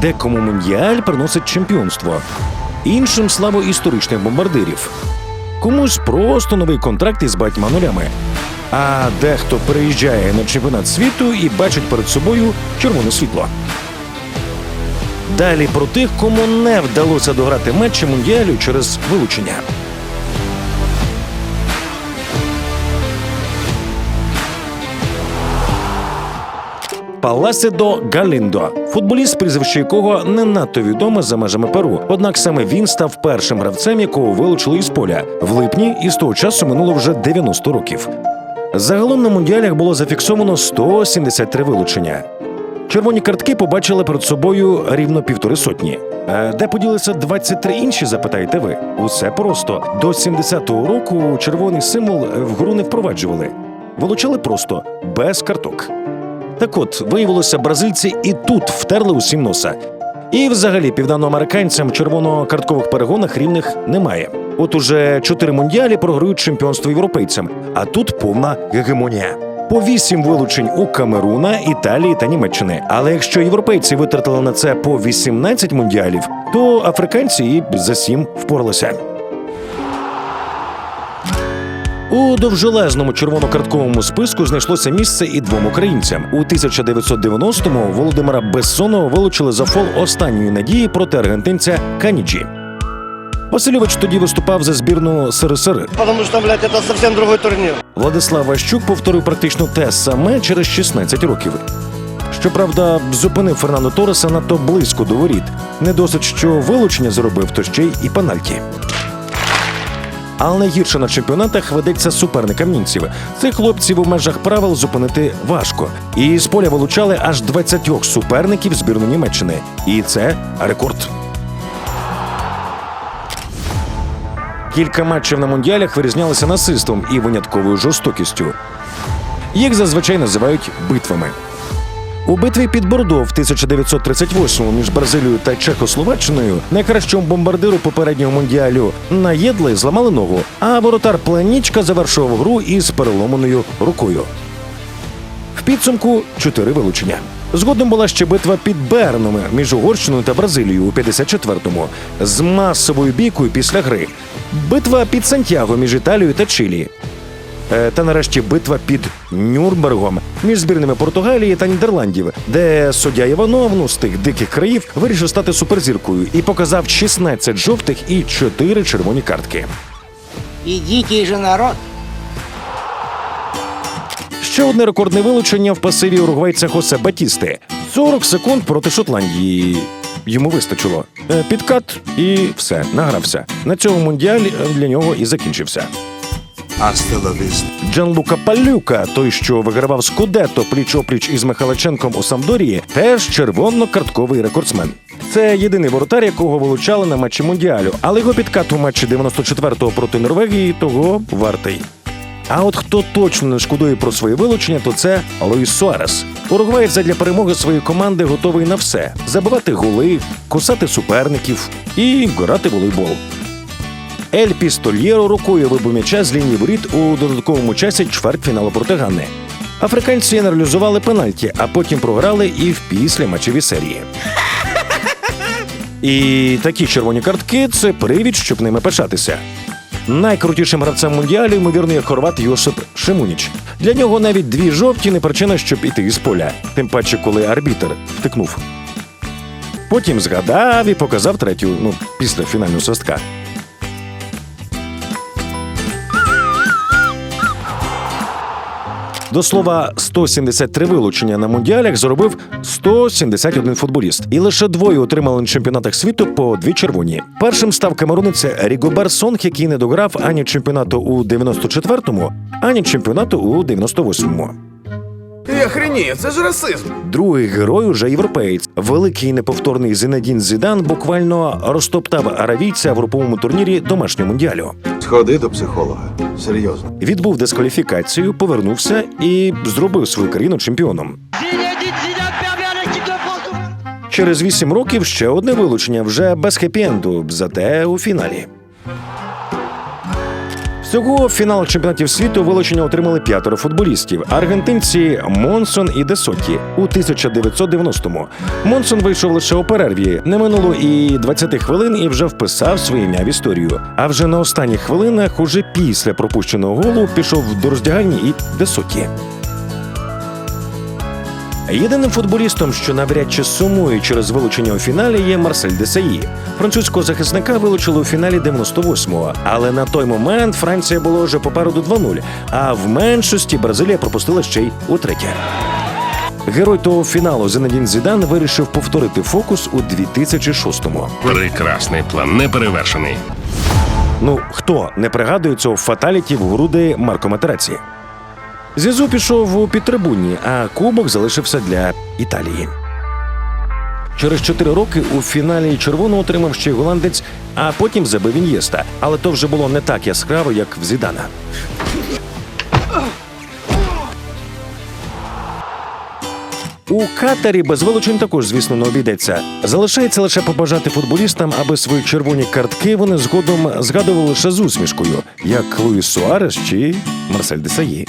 Декому мундіаль приносить чемпіонство, іншим славу історичних бомбардирів, комусь просто новий контракт із багатьма нулями. А дехто переїжджає на чемпіонат світу і бачить перед собою червоне світло. Далі про тих, кому не вдалося дограти матчі мундіалю через вилучення. Паласидо Галіндо, футболіст, прізвище якого не надто відоме за межами Перу. Однак саме він став першим гравцем, якого вилучили із поля в липні, і з того часу минуло вже 90 років. Загалом на мундіалях було зафіксовано 173 вилучення. Червоні картки побачили перед собою рівно півтори сотні. Е, Де поділися 23 інші, запитаєте ви? Усе просто. До 70-го року червоний символ в гру не впроваджували. Вилучали просто без карток. Так от, виявилося, бразильці і тут втерли усім носа. І взагалі південноамериканцям червоно-карткових перегонах рівних немає. От уже чотири мундіалі програють чемпіонство європейцям, а тут повна гегемонія. По вісім вилучень у Камеруна, Італії та Німеччини. Але якщо європейці витратили на це по 18 мундіалів, то африканці і за сім впоралися. У довжелезному червонокартковому списку знайшлося місце і двом українцям. У 1990-му Володимира Бессонова вилучили за фол останньої надії проти аргентинця Каніджі. Васильович тоді виступав за збірну СРСР. Потому что, блядь, это совсем другой турнир. Владислав Ващук повторив практично те саме через 16 років. Щоправда, зупинив Фернандо Тореса надто близько до воріт. Не досить, що вилучення зробив, то ще й і пенальті. Але найгірше на чемпіонатах ведеться суперникам німців. Цих хлопців у межах правил зупинити важко. І з поля вилучали аж 20 суперників збірної Німеччини. І це рекорд. Кілька матчів на мундіалях вирізнялися насильством і винятковою жорстокістю. Їх зазвичай називають битвами. У битві під Бордо в 1938-му між Бразилією та Чехословаччиною найкращому бомбардиру попереднього мундіалю наєдли зламали ногу, а воротар Планічка завершував гру із переломаною рукою. В підсумку чотири вилучення. Згодом була ще битва під Берном між Угорщиною та Бразилією у 54-му з масовою бійкою після гри. Битва під Сантьяго між Італією та Чилі. Е, Та нарешті битва під Нюрнбергом між збірними Португалії та Нідерландів, де суддя Іванов ну, з тих диких країв вирішив стати суперзіркою і показав 16 жовтих і 4 червоні картки. И дикий же народ. Ще одне рекордне вилучення в пасиві уругвайця Хосе Батісти. 40 секунд проти Шотландії. Йому вистачило. Е, Підкат і все, награвся. На цьому мундіаль е, для нього і закінчився. Vista. Джанлука Палюка, той, що вигравав Скудетто пліч-опліч із Михайличенком у Самдорії, теж червоно-картковий рекордсмен. Це єдиний воротар, якого вилучали на матчі мундіалю, але його підкат у матчі 94-го проти Норвегії того вартий. А от хто точно не шкодує про свої вилучення, то це Луїс Суарес. Уругваєць задля перемоги своєї команди готовий на все: забивати голи, кусати суперників і грати волейбол. Ель Пістольєро рукою вибив м'яча з лінії воріт у додатковому часі чвертьфіналу проти Ганни. Африканці аналізували пенальті, а потім програли і в післяматчевій серії. І такі червоні картки це привід, щоб ними пишатися. Найкрутішим гравцем мундіалю, ймовірно, є хорват Йосип Шимуніч. Для нього навіть дві жовті не причина, щоб іти із поля, тим паче, коли арбітер втикнув. Потім згадав і показав третю, ну, після фінального свистка. До слова, 173 вилучення на мундіалях зробив 171 футболіст, і лише двоє отримали на чемпіонатах світу по дві червоні. Першим став камерунець Рігобер Сонг, який не дограв ані чемпіонату у 94-му, ані чемпіонату у 98-му. Я охренію, це ж расизм. Другий герой уже європеєць. Великий неповторний Зінедін Зідан буквально розтоптав аравійця в груповому турнірі домашнього мундіалю. Сходи до психолога. Серйозно. Відбув дискваліфікацію, повернувся і зробив свою країну чемпіоном. Через вісім років ще одне вилучення вже без хеппі-енду, зате у фіналі. Всього в фінал чемпіонатів світу вилучення отримали п'ятеро футболістів: аргентинці Монсон і Десоті у 1990-му. Монсон вийшов лише у перерві. Не минуло і 20 хвилин і вже вписав своє ім'я в історію. А вже на останніх хвилинах, уже після пропущеного голу, пішов до роздягальні і Десоті. Єдиним футболістом, що навряд чи сумує через вилучення у фіналі, є Марсель Десаї. Французького захисника вилучили у фіналі 98-го, але на той момент Франція була вже попереду 2-0, а в меншості Бразилія пропустила ще й утретє. Герой того фіналу Зенедін Зідан вирішив повторити фокус у 2006-му. Прекрасний план, неперевершений. Ну хто не пригадує цього фаталіті в груди Марко Матераці? Зізу пішов у підтрибунні, а кубок залишився для Італії. Через чотири роки у фіналі червону отримав ще й голландець, а потім забив Ін'єста. Але то вже було не так яскраво, як в Зідана. У Катарі без вилучень також, звісно, не обійдеться. Залишається лише побажати футболістам, аби свої червоні картки вони згодом згадували лише з усмішкою, як Луїс Суарес чи Марсель Десаї.